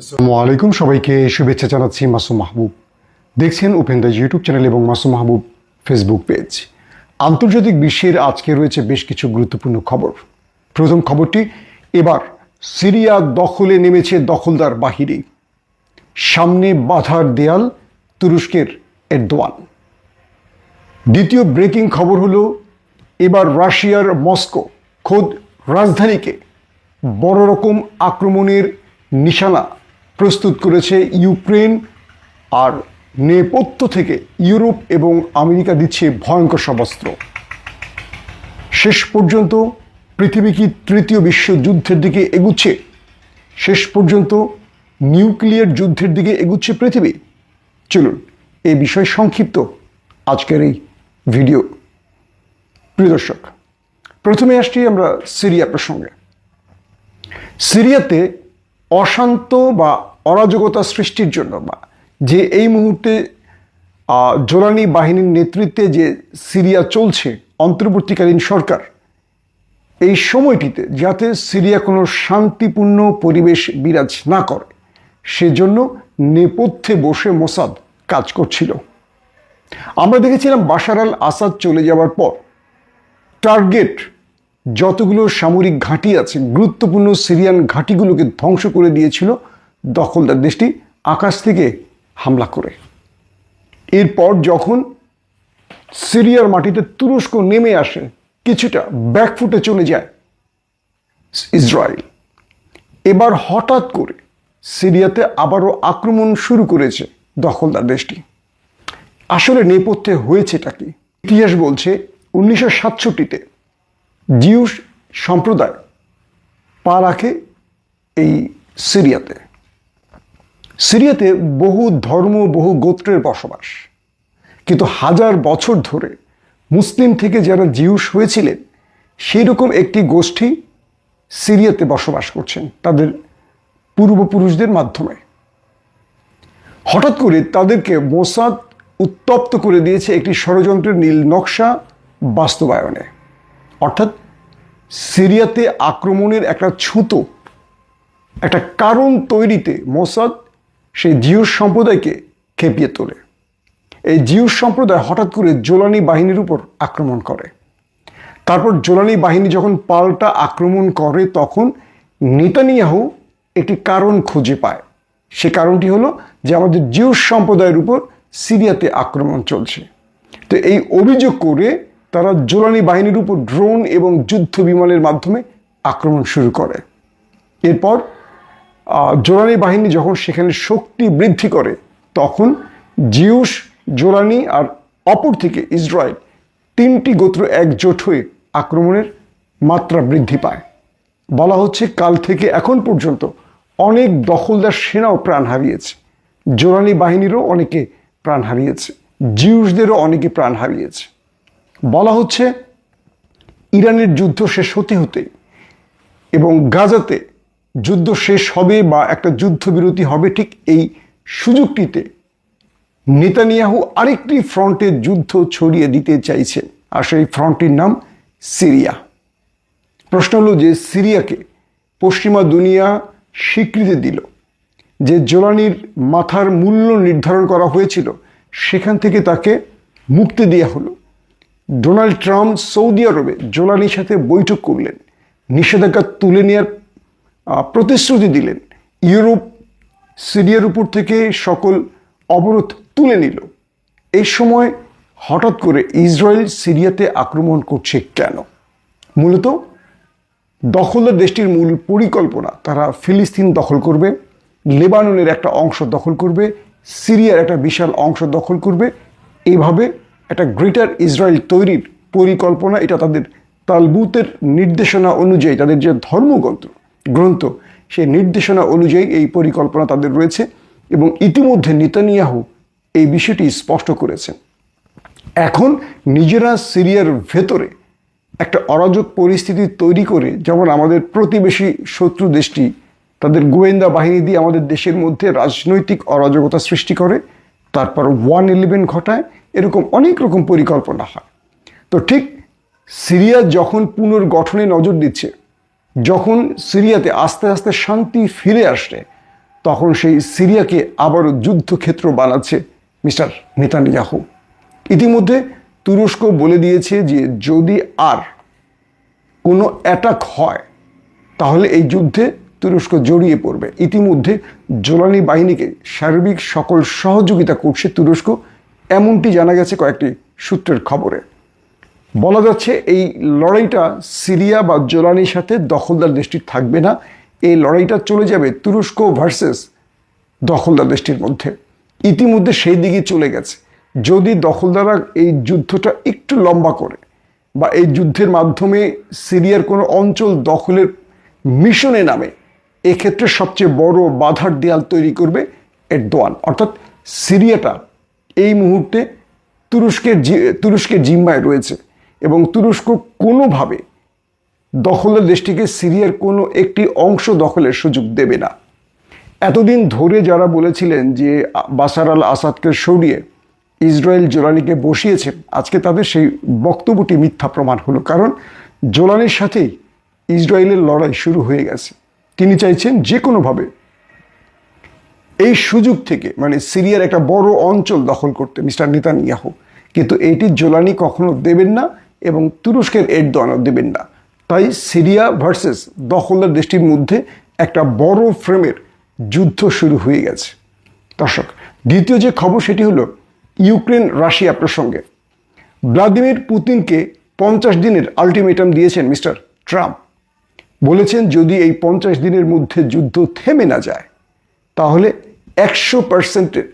আসসালামু আলাইকুম সবাইকে শুভেচ্ছা জানাচ্ছি মাসুম মাহবুব। দেখছেন ওপেন দ্য ইউটিউব চ্যানেল এবং মাসুম মাহবুব ফেসবুক পেজ। আন্তর্জাতিক বিশ্বের আজকে রয়েছে বেশ কিছু গুরুত্বপূর্ণ খবর। প্রথম খবরটি, এবার সিরিয়া দখলে নেমেছে দখলদার বাহিনী। সামনে বাধার দেয়াল, তুরস্কের এরদোয়ান। দ্বিতীয় ব্রেকিং খবর হলো, এবার রাশিয়ার মস্কো খোদ রাজধানীকে বড় রকম আক্রমণের নিশানা প্রস্তুত করেছে ইউক্রেন আর নেপথ্য থেকে ইউরোপ এবং আমেরিকা দিচ্ছে ভয়ঙ্কর সব অস্ত্র শেষ পর্যন্ত পৃথিবী কি তৃতীয় বিশ্বযুদ্ধের দিকে এগুচ্ছে? শেষ পর্যন্ত নিউক্লিয়ার যুদ্ধের দিকে এগুচ্ছে পৃথিবী? চলুন এই বিষয় সংক্ষিপ্ত আজকের এই ভিডিও। প্রিয় দর্শক, প্রথমে আসছি আমরা সিরিয়া প্রসঙ্গে। সিরিয়াতে অশান্ত বা অরাজকতা সৃষ্টির জন্য বা যে এই মুহূর্তে জোরানি বাহিনীর নেতৃত্বে যে সিরিয়া চলছে, অন্তর্বর্তীকালীন সরকার, এই সময়টিতে যাতে সিরিয়া কোনো শান্তিপূর্ণ পরিবেশ বিরাজ না করে, সেজন্য নেপথ্যে বসে মোসাদ কাজ করছিল। আমরা দেখেছিলাম বাশার আল আসাদ চলে যাওয়ার পর, টার্গেট যতগুলো সামরিক ঘাঁটি আছে, গুরুত্বপূর্ণ সিরিয়ান ঘাঁটিগুলোকে ধ্বংস করে দিয়েছিল দখলদার দেশটি আকাশ থেকে হামলা করে। এরপর যখন সিরিয়ার মাটিতে তুরস্ক নেমে আসে, কিছুটা ব্যাকফুটে চলে যায় ইসরায়েল। এবার হঠাৎ করে সিরিয়াতে আবারও আক্রমণ শুরু করেছে দখলদার দেশটি। আসলে নেপথ্যে হয়েছেটা কি? ইতিহাস বলছে উনিশশো সাতষট্টিতে জিউস সম্প্রদায় পা রাখে এই সিরিয়াতে। সিরিয়াতে বহু ধর্ম, বহু গোত্রের বসবাস। কিন্তু হাজার বছর ধরে মুসলিম থেকে যারা জিউস হয়েছিলেন সেই রকম একটি গোষ্ঠী সিরিয়াতে বসবাস করছেন তাদের পূর্বপুরুষদের মাধ্যমে। হঠাৎ করে তাদেরকে মোসাদ উত্তপ্ত করে দিয়েছে একটি ষড়যন্ত্রের নীল নকশা বাস্তবায়নে। অর্থাৎ সিরিয়াতে আক্রমণের একটা ছুতো, একটা কারণ তৈরিতে মোসাদ সেই জিউস সম্প্রদায়কে খেপিয়ে তোলে। এই জিউস সম্প্রদায় হঠাৎ করে জোলানি বাহিনীর উপর আক্রমণ করে। তারপর জোলানি বাহিনী যখন পাল্টা আক্রমণ করে, তখন নেতানিয়াহু একটি কারণ খুঁজে পায়। সে কারণটি হলো যে আমাদের জিউস সম্প্রদায়ের উপর সিরিয়াতে আক্রমণ চলছে। তো এই অভিযোগ করে তারা জোলানি বাহিনীর উপর ড্রোন এবং যুদ্ধ বিমানের মাধ্যমে আক্রমণ শুরু করে। এরপর জোলানি বাহিনী যখন সেখানে শক্তি বৃদ্ধি করে, তখন জিউস, জোরানি আর অপর থেকে ইসরায়েল তিনটি গোত্র একজোট হয়ে আক্রমণের মাত্রা বৃদ্ধি পায়। বলা হচ্ছে কাল থেকে এখন পর্যন্ত অনেক দখলদার সেনাও প্রাণ হারিয়েছে। জোরানি বাহিনীরও অনেকে প্রাণ হারিয়েছে, জিউসদেরও অনেকে প্রাণ হারিয়েছে। বলা হচ্ছে ইরানের যুদ্ধ শেষ হতে হতে এবং গাজাতে যুদ্ধ শেষ হবে বা একটা যুদ্ধবিরতি হবে, ঠিক এই সুযোগটিতে নেতানিয়াহু আরেকটি ফ্রন্টে যুদ্ধ ছড়িয়ে দিতে চাইছেন আর সেই ফ্রন্টটির নাম সিরিয়া। প্রশ্ন হলো যে সিরিয়াকে পশ্চিমা দুনিয়া স্বীকৃতি দিল, যে জোলানির মাথার মূল্য নির্ধারণ করা হয়েছিল, সেখান থেকে তাকে মুক্তি দেওয়া হলো। ডোনাল্ড ট্রাম্প সৌদি আরবে জোলানির সাথে বৈঠক করলেন, নিষেধাজ্ঞা তুলে নেওয়ার প্রতিশ্রুতি দিলেন। ইউরোপ, সিরিয়ার উপর থেকে সকল অবরোধ তুলে নিল। এই সময় হঠাৎ করে ইসরায়েল সিরিয়াতে আক্রমণ করছে কেন? মূলত দখলদার দেশটির মূল পরিকল্পনা, তারা ফিলিস্তিন দখল করবে, লেবাননের একটা অংশ দখল করবে, সিরিয়ার একটা বিশাল অংশ দখল করবে। এইভাবে একটা গ্রেটার ইসরায়েল তৈরির পরিকল্পনা, এটা তাদের তালবুতের নির্দেশনা অনুযায়ী, তাদের যে ধর্মগ্রন্থ গ্রন্থ। সেই নির্দেশনা অনুযায়ী এই পরিকল্পনা তাদের রয়েছে এবং ইতিমধ্যে নেতানিয়াহু এই বিষয়টি স্পষ্ট করেছেন। এখন নিজেরা সিরিয়ার ভেতরে একটা অরাজক পরিস্থিতি তৈরি করে, যেমন আমাদের প্রতিবেশী শত্রু দেশটি, তাদের গোয়েন্দা বাহিনী দিয়ে আমাদের দেশের মধ্যে রাজনৈতিক অরাজকতা সৃষ্টি করে, তারপর ওয়ান ইলেভেন ঘটায়, এরকম অনেক রকম পরিকল্পনা হয়। তো ঠিক সিরিয়া যখন পুনর্গঠনে নজর দিচ্ছে যখন সিরিয়াতে আস্তে আস্তে শান্তি ফিরে আসছে তখন সেই সিরিয়াকে আবারও যুদ্ধক্ষেত্র বানাচ্ছে মিস্টার নেতানিয়াহু। ইতিমধ্যে তুরস্ক বলে দিয়েছে যে যদি আর কোনো অ্যাটাক হয়, তাহলে এই যুদ্ধে তুরস্ক জড়িয়ে পড়বে। ইতিমধ্যে জোলানি বাহিনীকে সার্বিক সকল সহযোগিতা করছে তুরস্ক, এমনটি জানা গেছে কয়েকটি সূত্রের খবরে। বলা যাচ্ছে এই লড়াইটা সিরিয়া বা জোলানির সাথে দখলদার দেশটির থাকবে না। এই লড়াইটা চলে যাবে তুরস্ক ভার্সেস দখলদার দেশটির মধ্যে। ইতিমধ্যে সেই দিকে চলে গেছে। যদি দখলদাররা এই যুদ্ধটা একটু লম্বা করে বা এই যুদ্ধের মাধ্যমে সিরিয়ার কোনো অঞ্চল দখলের মিশনে নামে, এক্ষেত্রে সবচেয়ে বড় বাধার দেয়াল তৈরি করবে এরদোয়ান। অর্থাৎ সিরিয়াটা এই মুহূর্তে তুরস্কের তুরস্কের জিম্মায় রয়েছে। এবং তুরস্ক কোনোভাবে দখলের দেশটিকে সিরিয়ার কোনো একটি অংশ দখলের সুযোগ দেবে না। এতদিন ধরে যারা বলেছিলেন যে বাসার আল আসাদকে সরিয়ে ইসরায়েল জোলানিকে বসিয়েছে, আজকে তাদের সেই বক্তব্যটি মিথ্যা প্রমাণ হলো। কারণ জোলানির সাথেই ইসরায়েলের লড়াই শুরু হয়ে গেছে। তিনি চাইছেন যে কোনোভাবে এই সুযোগ থেকে মানে সিরিয়ার একটা বড় অঞ্চল দখল করতে মিস্টার নেতানিয়াহু। কিন্তু এইটি জোলানি কখনো দেবেন না এবং তুরস্কের এর এরদোয়ানও দেবেন না তাই সিরিয়া ভার্সেস দখলদার দেশটির মধ্যে একটা বড় ফ্রেমের যুদ্ধ শুরু হয়ে গেছে। দর্শক, দ্বিতীয় যে খবর সেটি হলো ইউক্রেন রাশিয়া প্রসঙ্গে। ভ্লাদিমির পুতিনকে পঞ্চাশ দিনের আলটিমেটাম দিয়েছেন মিস্টার ট্রাম্প। বলেছেন, যদি এই পঞ্চাশ দিনের মধ্যে যুদ্ধ থেমে না যায়, তাহলে একশো পার্সেন্টের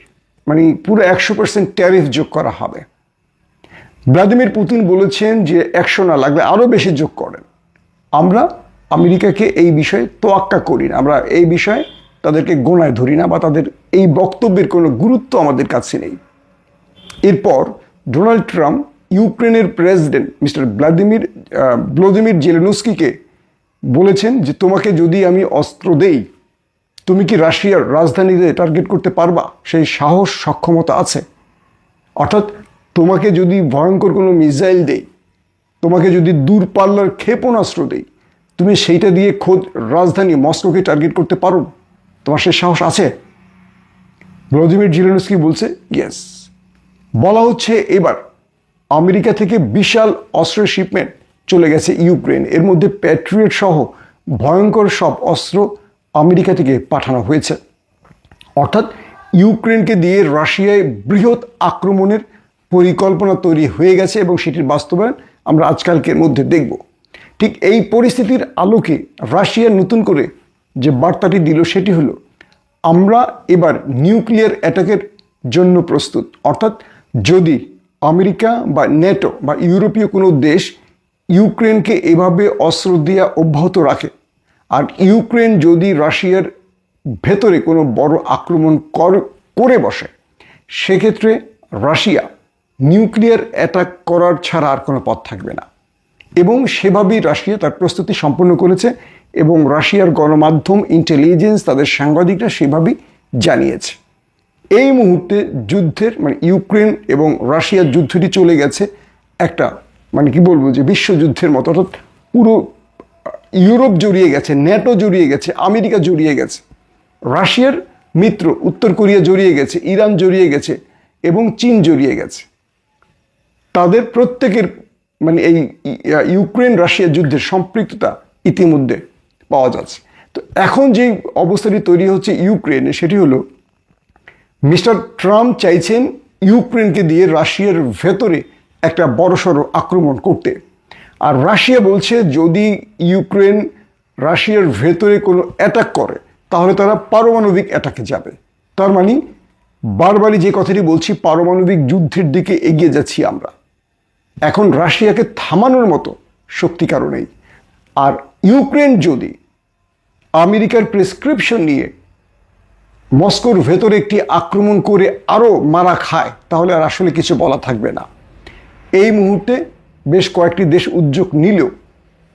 মানে পুরো একশো পার্সেন্ট ট্যারিফ যোগ করা হবে। ভ্লাদিমির পুতিন বলেছেন যে একশো না লাগলে আরও বেশি যোগ করেন। আমরা আমেরিকাকে এই বিষয়ে তোয়াক্কা করি না। আমরা এই বিষয়ে তাদেরকে গোনায় ধরি না বা তাদের এই বক্তব্যের কোনো গুরুত্ব আমাদের কাছে নেই। এরপর ডোনাল্ড ট্রাম্প ইউক্রেনের প্রেসিডেন্ট মিস্টার ভ্লাদিমির ভ্লাদিমির জেলেনস্কিকে বলেছেন যে, তোমাকে যদি আমি অস্ত্র দেই, তুমি কি রাশিয়ার রাজধানীতে টার্গেট করতে পারবা? সেই সাহস, সক্ষমতা আছে। অর্থাৎ তোমাকে যদি ভয়ঙ্কর কোনো মিসাইল দেই তোমাকে যদি দূরপাল্লার ক্ষেপণাস্ত্র দেই তুমি সেইটা দিয়ে খোদ রাজধানী মস্কোকে টার্গেট করতে পারো? তোমার সে সাহস আছে? ভ্লাদিমির জিলেনস্কি বলছে ইয়েস বলা হচ্ছে এবার আমেরিকা থেকে বিশাল অস্ত্রের শিপমেন্ট চলে গেছে ইউক্রেন। এর মধ্যে প্যাট্রিয়ট সহ ভয়ঙ্কর সব অস্ত্র আমেরিকা থেকে পাঠানো হয়েছে। অর্থাৎ ইউক্রেনকে দিয়ে রাশিয়ায় বৃহৎ আক্রমণের পরিকল্পনা তৈরি হয়ে গেছে এবং সেটির বাস্তবায়ন আমরা আজকালকের মধ্যে দেখব। ঠিক এই পরিস্থিতির আলোকে রাশিয়া নতুন করে যে বার্তাটি দিল সেটি হলো, আমরা এবার নিউক্লিয়ার অ্যাটাকের জন্য প্রস্তুত। অর্থাৎ যদি আমেরিকা বা নেটো বা ইউরোপীয় কোনো দেশ ইউক্রেনকে এভাবে অস্ত্র দেওয়া অব্যাহত রাখে, আর ইউক্রেন যদি রাশিয়ার ভেতরে কোনো বড় আক্রমণ কর- করে বসে, সেক্ষেত্রে রাশিয়া নিউক্লিয়ার অ্যাটাক করার ছাড়া আর কোনো পথ থাকবে না। এবং সেভাবেই রাশিয়া তার প্রস্তুতি সম্পন্ন করেছে এবং রাশিয়ার গণমাধ্যম ইন্টেলিজেন্স তাদের সাংবাদিকরা সেভাবেই জানিয়েছে। এই মুহূর্তে যুদ্ধের মানে ইউক্রেন এবং রাশিয়ার যুদ্ধটি চলে গেছে একটা মানে কি বলব যে বিশ্বযুদ্ধের মতো। অর্থাৎ পুরো ইউরোপ জড়িয়ে গেছে, ন্যাটো জড়িয়ে গেছে, আমেরিকা জড়িয়ে গেছে, রাশিয়ার মিত্র, উত্তর কোরিয়া জড়িয়ে গেছে, ইরান জড়িয়ে গেছে এবং চীন জড়িয়ে গেছে। তাদের প্রত্যেকের মানে এই ইউক্রেন রাশিয়া যুদ্ধের সম্পৃক্ততা ইতিমধ্যে পাওয়া যাচ্ছে। তো এখন যে অবস্থাটি তৈরি হচ্ছে ইউক্রেনে সেটি হলো, মিস্টার ট্রাম্প চাইছেন ইউক্রেনকে দিয়ে রাশিয়ার ভেতরে একটা বড়সড় আক্রমণ করতে। আর রাশিয়া বলছে, যদি ইউক্রেন রাশিয়ার ভেতরে কোনো অ্যাটাক করে, তাহলে তারা পারমাণবিক অ্যাটাকে যাবে। তার মানে বারবারই যে কথাটি বলছি, পারমাণবিক যুদ্ধের দিকে এগিয়ে যাচ্ছি আমরা। এখন রাশিয়াকে থামানোর মতো শক্তি কারও নেই। আর ইউক্রেন যদি আমেরিকার প্রেসক্রিপশন নিয়ে মস্কোর ভেতরে একটি আক্রমণ করে আরও মারা খায়, তাহলে আর আসলে কিছু বলা থাকবে না। এই মুহূর্তে বেশ কয়েকটি দেশ উদ্যোগ নিলেও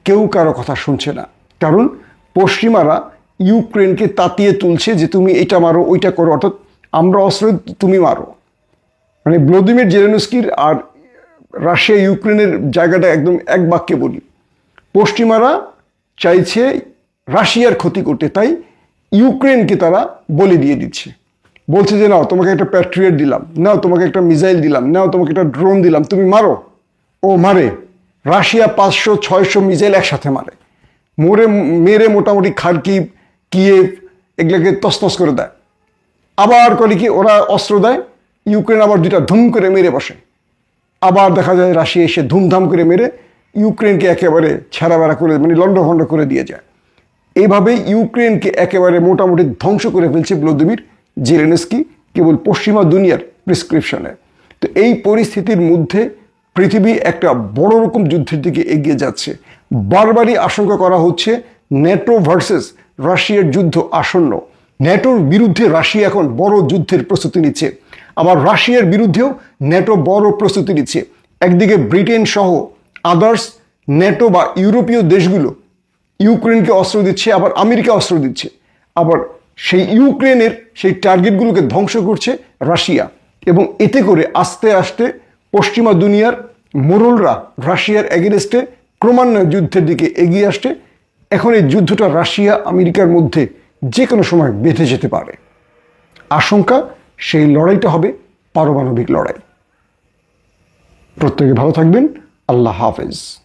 কেউ কারও কথা শুনছে না। কারণ পশ্চিমারা ইউক্রেনকে তাতিয়ে তুলছে যে তুমি এটা মারো, ওইটা করো, অর্থাৎ আমরা অস্ত্র তুমি মারো। মানে ভ্লাদিমির জেলেনস্কির আর রাশিয়া, ইউক্রেনের জায়গাটা একদম এক বাক্যে বলি। পশ্চিমারা চাইছে রাশিয়ার ক্ষতি করতে, তাই ইউক্রেনকে তারা বলি দিয়ে দিচ্ছে। বলছে যে, নাও, তোমাকে একটা প্যাট্রিয়েট দিলাম, নাও, তোমাকে একটা মিসাইল দিলাম, নাও, তোমাকে একটা ড্রোন দিলাম, তুমি মারো। ও মারে। রাশিয়া পাঁচশো, ছয়শো মিসাইল একসাথে মারে। মোরে, মেরে মোটামুটি খার্কিভ কিয়েভ এগুলোকে তসতস করে দেয়। আবার করে কি, ওরা অস্ত্র দেয়, ইউক্রেন আবার দুটা ধুম করে মেরে বসে। আবার দেখা যায় রাশিয়া এসে ধুমধাম করে মেরে ইউক্রেনকে একেবারে ছেঁড়াবেড়া করে মানে লণ্ডভণ্ড করে দিয়ে যায়। এইভাবে ইউক্রেনকে একেবারে মোটামুটি ধ্বংস করে ফেলছে ব্লোদিমির জেলেনস্কি কেবল পশ্চিমা দুনিয়ার প্রেসক্রিপশনে। তো এই পরিস্থিতির মধ্যে পৃথিবী একটা বড় রকম যুদ্ধের দিকে এগিয়ে যাচ্ছে। বারবারই আশঙ্কা করা হচ্ছে ন্যাটো ভার্সেস রাশিয়ার যুদ্ধ আসন্ন। ন্যাটোর বিরুদ্ধে রাশিয়া এখন বড় যুদ্ধের প্রস্তুতি নিচ্ছে। আবার রাশিয়ার বিরুদ্ধেও ন্যাটো বড় প্রস্তুতি নিচ্ছে। একদিকে ব্রিটেন সহ আদার্স ন্যাটো বা ইউরোপীয় দেশগুলো ইউক্রেনকে অস্ত্র দিচ্ছে, আবার আমেরিকা অস্ত্র দিচ্ছে। আবার সেই ইউক্রেনের সেই টার্গেটগুলোকে ধ্বংস করছে রাশিয়া এবং এতে করে আস্তে আস্তে পশ্চিমা দুনিয়ার মোরলরা রাশিয়ার এগেনস্টে ক্রমান্বয়ে যুদ্ধের দিকে এগিয়ে আসছে। এখন এই যুদ্ধটা রাশিয়া আমেরিকার মধ্যে যে কোনো সময় বেঁধে যেতে পারে। আশঙ্কা সেই লড়াইটা হবে পারমাণবিক লড়াই। প্রত্যেকে ভালো থাকবেন। আল্লাহ হাফেজ।